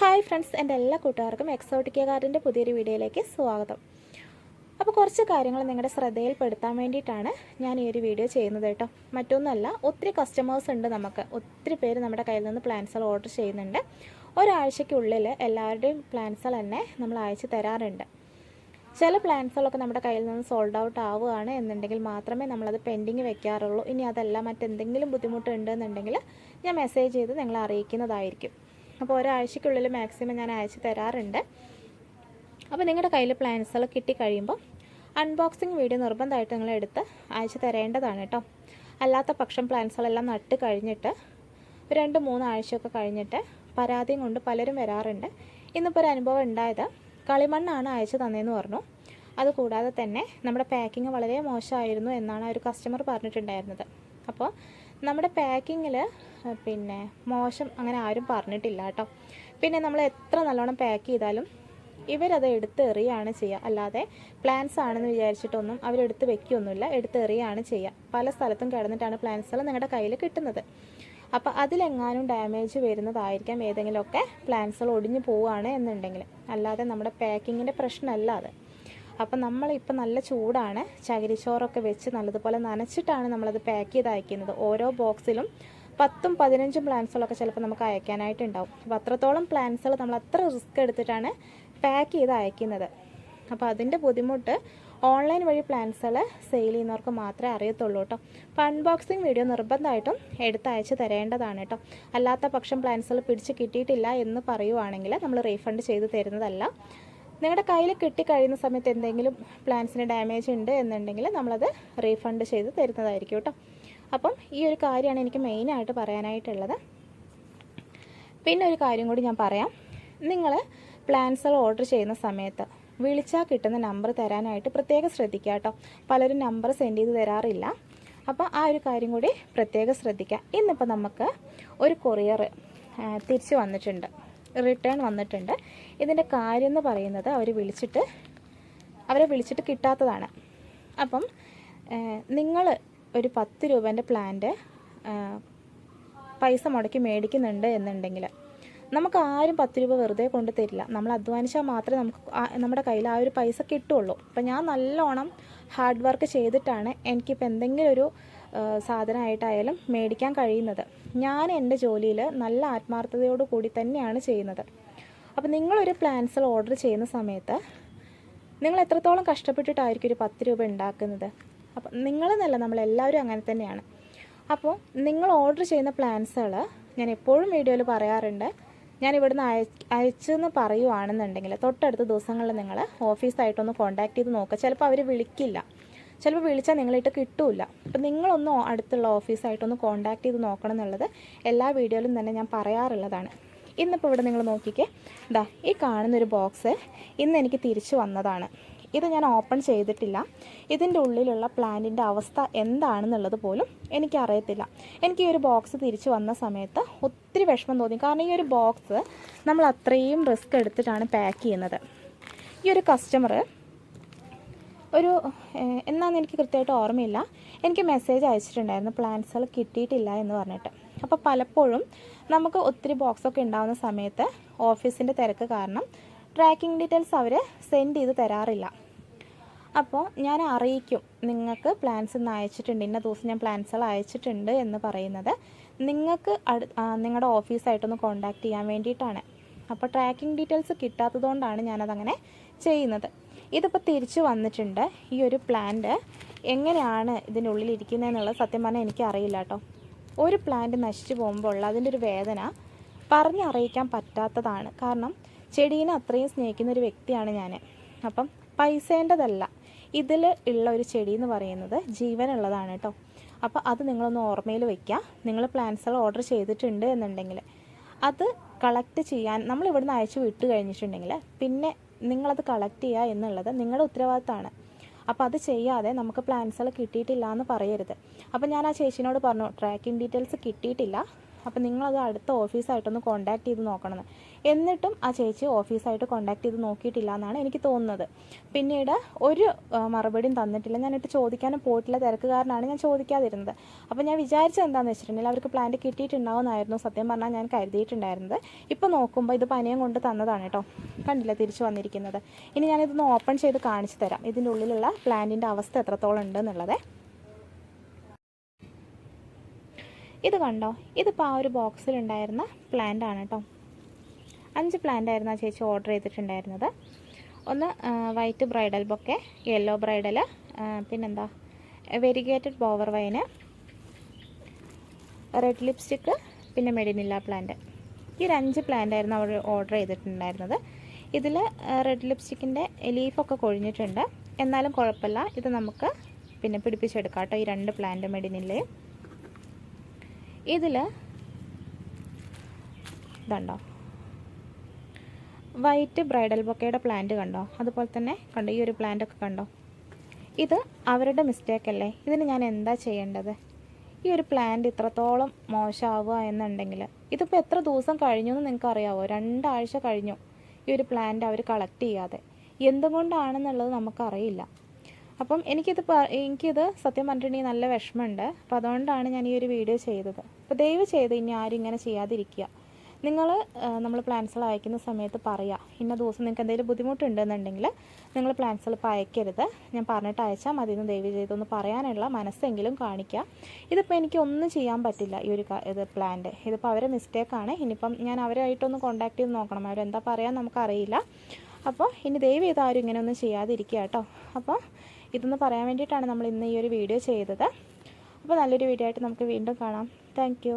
Hi friends എന്റെ എല്ലാ കൂട്ടുകാർക്കും എക്സോട്ടിക്ക കാർഡിന്റെ പുതിയൊരു വീഡിയോയിലേക്ക് സ്വാഗതം. അപ്പോൾ കുറച്ച് കാര്യങ്ങൾ നിങ്ങളുടെ ശ്രദ്ധയിൽപ്പെടുത്താൻ വേണ്ടിയിട്ടാണ് ഞാൻ ഈ ഒരു വീഡിയോ ചെയ്യുന്നത് കേട്ടോ. മറ്റൊന്നുമല്ല ഒത്തിരി കസ്റ്റമേഴ്സ് ഉണ്ട് നമുക്ക്. ഒത്തിരി പേര് നമ്മുടെ കയ്യിൽ നിന്ന് പ്ലാൻസുകൾ ഓർഡർ ചെയ്യുന്നുണ്ട്. ഒരാഴ്ചയ്ക്കുള്ളിൽ എല്ലാവരുടെയും പ്ലാൻസുകൾ തന്നെ നമ്മൾ അയച്ചു തരാറുണ്ട്. ചില പ്ലാൻസുകളൊക്കെ നമ്മുടെ കയ്യിൽ നിന്ന് സോൾഡ് ഔട്ട് ആവുകയാണ് എന്നുണ്ടെങ്കിൽ മാത്രമേ നമ്മളത് പെൻഡിങ് വെക്കാറുള്ളൂ. ഇനി അതല്ല മറ്റെന്തെങ്കിലും ബുദ്ധിമുട്ട് ഉണ്ടെന്നുണ്ടെങ്കിൽ ഞാൻ മെസ്സേജ് ചെയ്ത് നിങ്ങളെ അറിയിക്കുന്നതായിരിക്കും. അപ്പോൾ ഒരാഴ്ചക്കുള്ളിൽ മാക്സിമം ഞാൻ അയച്ചു തരാറുണ്ട്. അപ്പോൾ നിങ്ങളുടെ കയ്യിൽ പ്ലാൻസുകൾ കിട്ടിക്കഴിയുമ്പോൾ അൺബോക്സിങ് വീഡിയോ നിർബന്ധമായിട്ട് നിങ്ങൾ എടുത്ത് അയച്ചു തരേണ്ടതാണ് കേട്ടോ. അല്ലാത്ത പക്ഷം പ്ലാൻസുകളെല്ലാം നട്ട് കഴിഞ്ഞിട്ട് രണ്ട് മൂന്ന് ആഴ്ചയൊക്കെ കഴിഞ്ഞിട്ട് പരാതിയും കൊണ്ട് പലരും വരാറുണ്ട്. ഇന്നിപ്പോൾ ഒരു അനുഭവം ഉണ്ടായത് കളിമണ്ണാണ് അയച്ചു തന്നതെന്ന് പറഞ്ഞു. അതുകൂടാതെ തന്നെ നമ്മുടെ പാക്കിങ് വളരെ മോശമായിരുന്നു എന്നാണ് ഒരു കസ്റ്റമർ പറഞ്ഞിട്ടുണ്ടായിരുന്നത്. അപ്പോൾ നമ്മുടെ പാക്കിങ്ങിൽ പിന്നെ മോശം അങ്ങനെ ആരും പറഞ്ഞിട്ടില്ല കേട്ടോ. പിന്നെ നമ്മൾ എത്ര നല്ലോണം പാക്ക് ചെയ്താലും ഇവരത് എടുത്ത് എറിയാണ് ചെയ്യുക അല്ലാതെ പ്ലാൻസ് ആണെന്ന് വിചാരിച്ചിട്ടൊന്നും അവരെടുത്ത് വെക്കുകയൊന്നുമില്ല എടുത്ത് എറിയാണ് ചെയ്യുക പല സ്ഥലത്തും കിടന്നിട്ടാണ് പ്ലാൻസുകൾ നിങ്ങളുടെ കയ്യിൽ കിട്ടുന്നത്. അപ്പോൾ അതിലെങ്ങാനും ഡാമേജ് വരുന്നതായിരിക്കാം ഏതെങ്കിലുമൊക്കെ പ്ലാൻസുകൾ ഒടിഞ്ഞു പോവുകയാണ് എന്നുണ്ടെങ്കിൽ അല്ലാതെ നമ്മുടെ പാക്കിങ്ങിന്റെ പ്രശ്നമല്ല അത്. അപ്പം നമ്മളിപ്പോൾ നല്ല ചൂടാണ്. ചകിരിച്ചോറൊക്കെ വെച്ച് നല്ലതുപോലെ നനച്ചിട്ടാണ് നമ്മളത് പാക്ക് ചെയ്ത് അയക്കുന്നത്. ഓരോ ബോക്സിലും പത്തും പതിനഞ്ചും പ്ലാൻസുകളൊക്കെ ചിലപ്പോൾ നമുക്ക് അയക്കാനായിട്ടുണ്ടാവും. അപ്പോൾ അത്രത്തോളം പ്ലാൻസുകൾ നമ്മൾ അത്ര റിസ്ക് എടുത്തിട്ടാണ് പാക്ക് ചെയ്ത് അയക്കുന്നത്. അപ്പോൾ അതിന്റെ ബുദ്ധിമുട്ട് ഓൺലൈൻ വഴി പ്ലാൻസുകൾ സെയിൽ ചെയ്യുന്നവർക്ക് മാത്രമേ അറിയത്തുള്ളൂ കേട്ടോ. അപ്പോൾ അൺബോക്സിങ് വീഡിയോ നിർബന്ധമായിട്ടും എടുത്തയച്ച് തരേണ്ടതാണ് കേട്ടോ. അല്ലാത്ത പക്ഷം പ്ലാൻസുകൾ പിടിച്ച് കിട്ടിയിട്ടില്ല എന്ന് പറയുവാണെങ്കിൽ നമ്മൾ റീഫണ്ട് ചെയ്ത് തരുന്നതല്ല. നിങ്ങളുടെ കയ്യിൽ കിട്ടിക്കഴിയുന്ന സമയത്ത് എന്തെങ്കിലും പ്ലാൻസിന് ഡാമേജ് ഉണ്ട് എന്നുണ്ടെങ്കിൽ നമ്മളത് റീഫണ്ട് ചെയ്ത് തരുന്നതായിരിക്കും കേട്ടോ. അപ്പം ഈ ഒരു കാര്യമാണ് എനിക്ക് മെയിനായിട്ട് പറയാനായിട്ടുള്ളത്. പിന്നെ ഒരു കാര്യം കൂടി ഞാൻ പറയാം. നിങ്ങൾ പ്ലാൻസുകൾ ഓർഡർ ചെയ്യുന്ന സമയത്ത് വിളിച്ചാൽ കിട്ടുന്ന നമ്പർ തരാനായിട്ട് പ്രത്യേകം ശ്രദ്ധിക്കുക കേട്ടോ. പലരും നമ്പർ സെൻഡ് ചെയ്ത് തരാറില്ല. അപ്പോൾ ആ ഒരു കാര്യം കൂടി പ്രത്യേകം ശ്രദ്ധിക്കുക. ഇന്നിപ്പോൾ നമുക്ക് ഒരു കൊറിയർ തിരിച്ചു വന്നിട്ടുണ്ട്. റിട്ടേൺ വന്നിട്ടുണ്ട്. ഇതിന്റെ കാര്യം എന്ന് പറയുന്നത് അവർ വിളിച്ചിട്ട് അവരെ വിളിച്ചിട്ട് കിട്ടാത്തതാണ്. അപ്പം നിങ്ങൾ ഒരു പത്ത് രൂപേന്റെ പ്ലാന്റ് പൈസ മുടക്കി മേടിക്കുന്നുണ്ട് എന്നുണ്ടെങ്കിൽ നമുക്ക് ആരും പത്ത് രൂപ വെറുതെ കൊണ്ട് തരില്ല. നമ്മൾ അധ്വാനിച്ചാൽ മാത്രമേ നമുക്ക് നമ്മുടെ കയ്യിൽ ആ ഒരു പൈസ കിട്ടുള്ളൂ അപ്പം ഞാൻ നല്ലോണം ഹാർഡ് വർക്ക് ചെയ്തിട്ടാണ് എനിക്കിപ്പോൾ എന്തെങ്കിലും ഒരു സാധനമായിട്ടായാലും മേടിക്കാൻ കഴിയുന്നത്. ഞാൻ എന്റെ ജോലിയിൽ നല്ല ആത്മാർത്ഥതയോടു കൂടി തന്നെയാണ് ചെയ്യുന്നത്. അപ്പോൾ നിങ്ങളൊരു പ്ലാൻസൽ ഓർഡർ ചെയ്യുന്ന സമയത്ത് നിങ്ങൾ എത്രത്തോളം കഷ്ടപ്പെട്ടിട്ടായിരിക്കും ഒരു പത്ത് രൂപ ഉണ്ടാക്കുന്നത്? അപ്പം നിങ്ങളെന്നല്ല നമ്മളെല്ലാവരും അങ്ങനെ തന്നെയാണ്. അപ്പോൾ നിങ്ങൾ ഓർഡർ ചെയ്യുന്ന പ്ലാൻസുകൾ ഞാൻ എപ്പോഴും വീഡിയോയിൽ പറയാറുണ്ട്. ഞാൻ ഇവിടുന്ന് അയ അയച്ചെന്ന് പറയുവാണെന്നുണ്ടെങ്കിൽ തൊട്ടടുത്ത ദിവസങ്ങളിൽ നിങ്ങൾ ഓഫീസായിട്ടൊന്ന് കോൺടാക്ട് ചെയ്ത് നോക്കുക. ചിലപ്പോൾ അവർ വിളിക്കില്ല. ചിലപ്പോൾ വിളിച്ചാൽ നിങ്ങളിട്ട് കിട്ടൂല. അപ്പം നിങ്ങളൊന്ന് അടുത്തുള്ള ഓഫീസായിട്ടൊന്ന് കോൺടാക്ട് ചെയ്ത് നോക്കണം എന്നുള്ളത് എല്ലാ വീഡിയോയിലും തന്നെ ഞാൻ പറയാറുള്ളതാണ്. ഇന്നിപ്പോൾ ഇവിടെ നിങ്ങൾ നോക്കിക്കേ. ഇതാ ഈ കാണുന്നൊരു ബോക്സ് ഇന്ന് എനിക്ക് തിരിച്ചു വന്നതാണ്. ഇത് ഞാൻ ഓപ്പൺ ചെയ്തിട്ടില്ല. ഇതിന്റെ ഉള്ളിലുള്ള പ്ലാന്റിന്റെ അവസ്ഥ എന്താണെന്നുള്ളത് പോലും എനിക്കറിയത്തില്ല. എനിക്ക് ഈ ഒരു ബോക്സ് തിരിച്ചു വന്ന സമയത്ത് ഒത്തിരി വിഷമം തോന്നി. കാരണം ഈ ഒരു ബോക്സ് നമ്മൾ അത്രയും റിസ്ക് എടുത്തിട്ടാണ് പാക്ക് ചെയ്യുന്നത്. ഈ ഒരു കസ്റ്റമർ ഒരു എന്നാന്ന് എനിക്ക് കൃത്യമായിട്ട് ഓർമ്മയില്ല. എനിക്ക് മെസ്സേജ് അയച്ചിട്ടുണ്ടായിരുന്നു പ്ലാൻസുകൾ കിട്ടിയിട്ടില്ല എന്ന് പറഞ്ഞിട്ട്. അപ്പോൾ പലപ്പോഴും നമുക്ക് ഒത്തിരി ബോക്സൊക്കെ ഉണ്ടാകുന്ന സമയത്ത് ഓഫീസിന്റെ തിരക്ക് കാരണം ട്രാക്കിംഗ് ഡീറ്റെയിൽസ് അവർ സെൻഡ് ചെയ്ത് തരാറില്ല. അപ്പോൾ ഞാൻ അറിയിക്കും നിങ്ങൾക്ക് പ്ലാൻസ് ഇന്ന് അയച്ചിട്ടുണ്ട് ഇന്ന ദിവസം ഞാൻ പ്ലാൻസുകൾ അയച്ചിട്ടുണ്ട് എന്ന് പറയുന്നത് നിങ്ങൾക്ക് നിങ്ങളുടെ ഓഫീസായിട്ടൊന്ന് കോൺടാക്ട് ചെയ്യാൻ വേണ്ടിയിട്ടാണ്. അപ്പോൾ ട്രാക്കിംഗ് ഡീറ്റെയിൽസ് കിട്ടാത്തതുകൊണ്ടാണ് ഞാനതങ്ങനെ ചെയ്യുന്നത്. ഇതിപ്പോൾ തിരിച്ചു വന്നിട്ടുണ്ട് ഈ ഒരു പ്ലാന്റ് എങ്ങനെയാണ് ഇതിന്റെ ഉള്ളിൽ ഇരിക്കുന്നതെന്നുള്ളത് സത്യം പറഞ്ഞാൽ എനിക്ക് അറിയില്ല കേട്ടോ ഒരു പ്ലാന്റ് നശിച്ചു പോകുമ്പോൾ ഉള്ള അതിന്റെ ഒരു വേദന പറഞ്ഞറിയിക്കാൻ പറ്റാത്തതാണ്. കാരണം ചെടീനെ അത്രയും സ്നേഹിക്കുന്ന ഒരു വ്യക്തിയാണ് ഞാൻ. അപ്പം പൈസേന്റെതല്ല ഇതിൽ ഉള്ള ഒരു ചെടി എന്ന് പറയുന്നത് ജീവനുള്ളതാണ് കേട്ടോ അപ്പോൾ അത് നിങ്ങളൊന്ന് ഓർമ്മയിൽ വയ്ക്കുക നിങ്ങൾ പ്ലാന്റ്സുകൾ ഓർഡർ ചെയ്തിട്ടുണ്ട് എന്നുണ്ടെങ്കിൽ അത് കളക്ട് ചെയ്യാൻ നമ്മൾ ഇവിടുന്ന് അയച്ചു വിട്ട് കഴിഞ്ഞിട്ടുണ്ടെങ്കിൽ പിന്നെ നിങ്ങളത് കളക്ട് ചെയ്യുക എന്നുള്ളത് നിങ്ങളുടെ ഉത്തരവാദിത്തമാണ്. അപ്പോൾ അത് ചെയ്യാതെ നമുക്ക് പ്ലാൻസുകൾ കിട്ടിയിട്ടില്ല എന്ന് പറയരുത്. അപ്പോൾ ഞാൻ ആ ചേച്ചിനോട് പറഞ്ഞു ട്രാക്കിംഗ് ഡീറ്റെയിൽസ് കിട്ടിയിട്ടില്ല. അപ്പോൾ നിങ്ങളത് അടുത്ത ഓഫീസായിട്ടൊന്ന് കോൺടാക്ട് ചെയ്ത് നോക്കണം എന്നിട്ടും ആ ചേച്ചി ഓഫീസായിട്ട് കോൺടാക്ട് ചെയ്ത് നോക്കിയിട്ടില്ല എന്നാണ് എനിക്ക് തോന്നുന്നത്. പിന്നീട് ഒരു മറുപടിയും തന്നിട്ടില്ല. ഞാനിട്ട് ചോദിക്കാനും പോയിട്ടില്ല. തിരക്കുകാരനാണ് ഞാൻ ചോദിക്കാതിരുന്നത്. അപ്പോൾ ഞാൻ വിചാരിച്ചത് എന്താണെന്ന് വെച്ചിട്ടുണ്ടെങ്കിൽ അവർക്ക് പ്ലാന്റ് കിട്ടിയിട്ടുണ്ടാവുമെന്നായിരുന്നു സത്യം പറഞ്ഞാൽ ഞാൻ കരുതിയിട്ടുണ്ടായിരുന്നത്. ഇപ്പോൾ നോക്കുമ്പോൾ ഇത് പനിയം കൊണ്ട് തന്നതാണ് കേട്ടോ കണ്ടില്ല? തിരിച്ചു വന്നിരിക്കുന്നത്. ഇനി ഞാനിതൊന്ന് ഓപ്പൺ ചെയ്ത് കാണിച്ചു തരാം. ഇതിന്റെ ഉള്ളിലുള്ള പ്ലാന്റിന്റെ അവസ്ഥ എത്രത്തോളം ഉണ്ടെന്നുള്ളത്. ഇത് കണ്ടോ? ഇതിപ്പോൾ ആ ഒരു ബോക്സിലുണ്ടായിരുന്ന പ്ലാന്റ് ആണ് കേട്ടോ അഞ്ച് പ്ലാന്റ് ആയിരുന്നു ആ ചേച്ചി ഓർഡർ ചെയ്തിട്ടുണ്ടായിരുന്നത്. ഒന്ന് white bridal bouquet yellow bridal പിന്നെന്താ? Variegated bower vine red lipstick പിന്നെ മെഡിനില്ല പ്ലാന്റ് ഈ ഒരു അഞ്ച് പ്ലാന്റ് ആയിരുന്നു അവർ ഓർഡർ ചെയ്തിട്ടുണ്ടായിരുന്നത്. ഇതിൽ റെഡ് ലിപ്സ്റ്റിക്കിന്റെ ലീഫൊക്കെ കൊഴിഞ്ഞിട്ടുണ്ട്. എന്നാലും കുഴപ്പമില്ല. ഇത് നമുക്ക് പിന്നെ പിടിപ്പിച്ചെടുക്കാം കേട്ടോ ഈ രണ്ട് പ്ലാന്റ് മെഡിനില്ലയും ഇതിൽ ഇതുണ്ടോ? വൈറ്റ് ബ്രൈഡൽ ബൊക്കയുടെ പ്ലാന്റ് കണ്ടോ? അതുപോലെ തന്നെ കണ്ടോ ഈ ഒരു പ്ലാന്റ് ഒക്കെ കണ്ടോ? ഇത് അവരുടെ മിസ്റ്റേക്ക് അല്ലേ? ഇതിന് ഞാൻ എന്താ ചെയ്യേണ്ടത്? ഈ ഒരു പ്ലാന്റ് ഇത്രത്തോളം മോശമാവുക എന്നുണ്ടെങ്കിൽ ഇതിപ്പോൾ എത്ര ദിവസം കഴിഞ്ഞു എന്ന് നിങ്ങൾക്ക് അറിയാവോ? രണ്ടാഴ്ച കഴിഞ്ഞു ഈ ഒരു പ്ലാന്റ് അവർ കളക്ട് ചെയ്യാതെ. എന്തുകൊണ്ടാണെന്നുള്ളത് നമുക്കറിയില്ല. അപ്പം എനിക്കിത് എനിക്കിത് സത്യം പറഞ്ഞിട്ടുണ്ടെങ്കിൽ നല്ല വിഷമമുണ്ട്. അപ്പം അതുകൊണ്ടാണ് ഞാൻ ഈ ഒരു വീഡിയോ ചെയ്തത്. അപ്പോൾ ദയവ് ചെയ്ത് ഇനി ആരും ഇങ്ങനെ ചെയ്യാതിരിക്കുക. നിങ്ങൾ നമ്മൾ പ്ലാൻസുകൾ അയക്കുന്ന സമയത്ത് പറയുക ഇന്ന ദിവസം നിങ്ങൾക്ക് എന്തെങ്കിലും ബുദ്ധിമുട്ടുണ്ടെന്നുണ്ടെങ്കിൽ നിങ്ങൾ പ്ലാൻസുകൾ ഇപ്പോൾ അയക്കരുത്. ഞാൻ പറഞ്ഞിട്ട് അയച്ചാൽ മതി എന്ന് ദയവ് ചെയ്തൊന്ന് പറയാനുള്ള മനസ്സെങ്കിലും കാണിക്കുക ഇതിപ്പോൾ എനിക്ക് ഒന്നും ചെയ്യാൻ പറ്റില്ല ഈ ഒരു ഇത് പ്ലാന്റ് ഇതിപ്പോൾ അവരെ മിസ്റ്റേക്കാണ് ഇനിയിപ്പം ഞാൻ അവരായിട്ടൊന്ന് കോൺടാക്ട് ചെയ്ത് നോക്കണം. അവരെന്താ പറയാൻ നമുക്കറിയില്ല. അപ്പോൾ ഇനി ദയവ് ചെയ്ത് ആരും ഇങ്ങനെ ഒന്നും ചെയ്യാതിരിക്കുക കേട്ടോ. അപ്പോൾ ഇതൊന്ന് പറയാൻ വേണ്ടിയിട്ടാണ് നമ്മൾ ഇന്ന് ഈ ഒരു വീഡിയോ ചെയ്തത്. അപ്പോൾ നല്ലൊരു വീഡിയോ ആയിട്ട് നമുക്ക് വീണ്ടും കാണാം. താങ്ക്